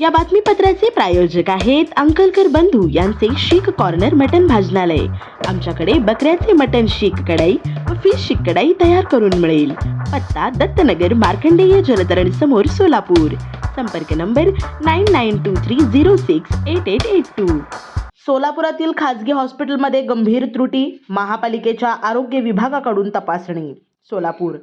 या बातमीपत्राचे प्रायोजक आहेत अंकलकर बंधू यांचे शीख कॉर्नर मटन भाजनालय. आमच्याकडे बकऱ्याचे मटन शीख कढाई व फिश शीख कढाई तयार करून मिळेल. पत्ता दत्तनगर मार्कंडेय जलतरण समोर सोलापूर. संपर्क number nine nine two three zero six eight eight eight two सोलापुरातील खाजगी हॉस्पिटलमध्ये गंभीर त्रुटी महापालिकेच्या आरोग्य विभागाकडून तपासणी. सोलापूर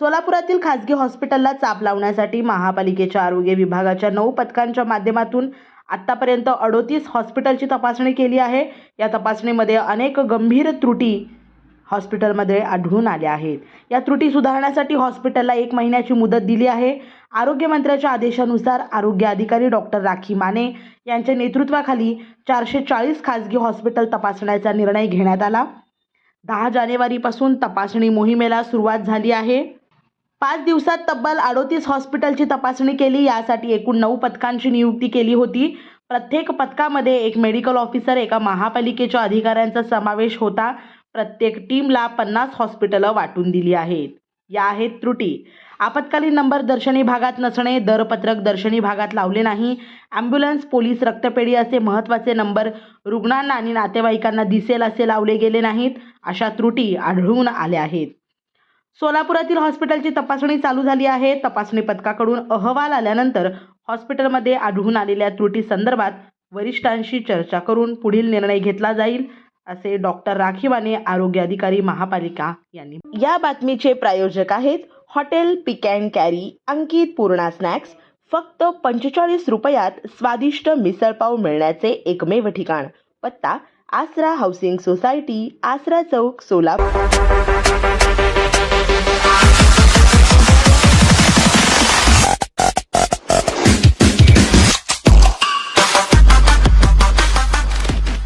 सोलापुरातील खाजगी हॉस्पिटलला चाप लावण्यासाठी महापालिकेच्या आरोग्य विभागाच्या नऊ पथकांच्या माध्यमातून आत्तापर्यंत अडोतीस हॉस्पिटलची तपासणी केली आहे. या तपासणीमध्ये अनेक गंभीर त्रुटी हॉस्पिटलमध्ये आढळून आल्या आहेत. या त्रुटी सुधारण्यासाठी हॉस्पिटलला एक महिन्याची मुदत दिली आहे. आरोग्यमंत्र्याच्या आदेशानुसार आरोग्य अधिकारी डॉक्टर राखी माने यांच्या नेतृत्वाखाली चारशे चाळीस खाजगी हॉस्पिटल तपासण्याचा निर्णय घेण्यात आला. दहा जानेवारीपासून तपासणी मोहिमेला सुरुवात झाली आहे. पाच दिवसात तब्बल अडोतीस हॉस्पिटलची तपासणी केली. यासाठी एकूण नऊ पथकांची नियुक्ती केली होती. प्रत्येक पथकामध्ये एक मेडिकल ऑफिसर एका महापालिकेच्या अधिकाऱ्यांचा समावेश होता. प्रत्येक टीमला पन्नास हॉस्पिटलं वाटून दिली आहेत. या आहेत त्रुटी. आपत्कालीन नंबर दर्शनी भागात नसणे दरपत्रक दर्शनी भागात लावले नाही. ॲम्ब्युलन्स पोलीस रक्तपेढी असे महत्त्वाचे नंबर रुग्णांना आणि नातेवाईकांना दिसेल असे लावले गेले नाहीत. अशा त्रुटी आढळून आल्या आहेत. सोलापुरातील हॉस्पिटलची तपासणी चालू झाली आहे. तपासणी पथकाकडून अहवाल आल्यानंतर हॉस्पिटलमध्ये आढळून आलेल्या त्रुटी संदर्भात वरिष्ठांशी चर्चा करून पुढील निर्णय घेतला जाईल असे डॉक्टर राखीवाने आरोग्य अधिकारी महापालिका यांनी या बातमीचे प्रायोजक आहेत hotel pick and carry Ankit Purna snacks. फक्त पंचेचाळीस रुपयात स्वादिष्ट मिसळपाव मिळण्याचे एकमेव ठिकाण. पत्ता आसरा हाऊसिंग सोसायटी आसरा चौक सोलापूर.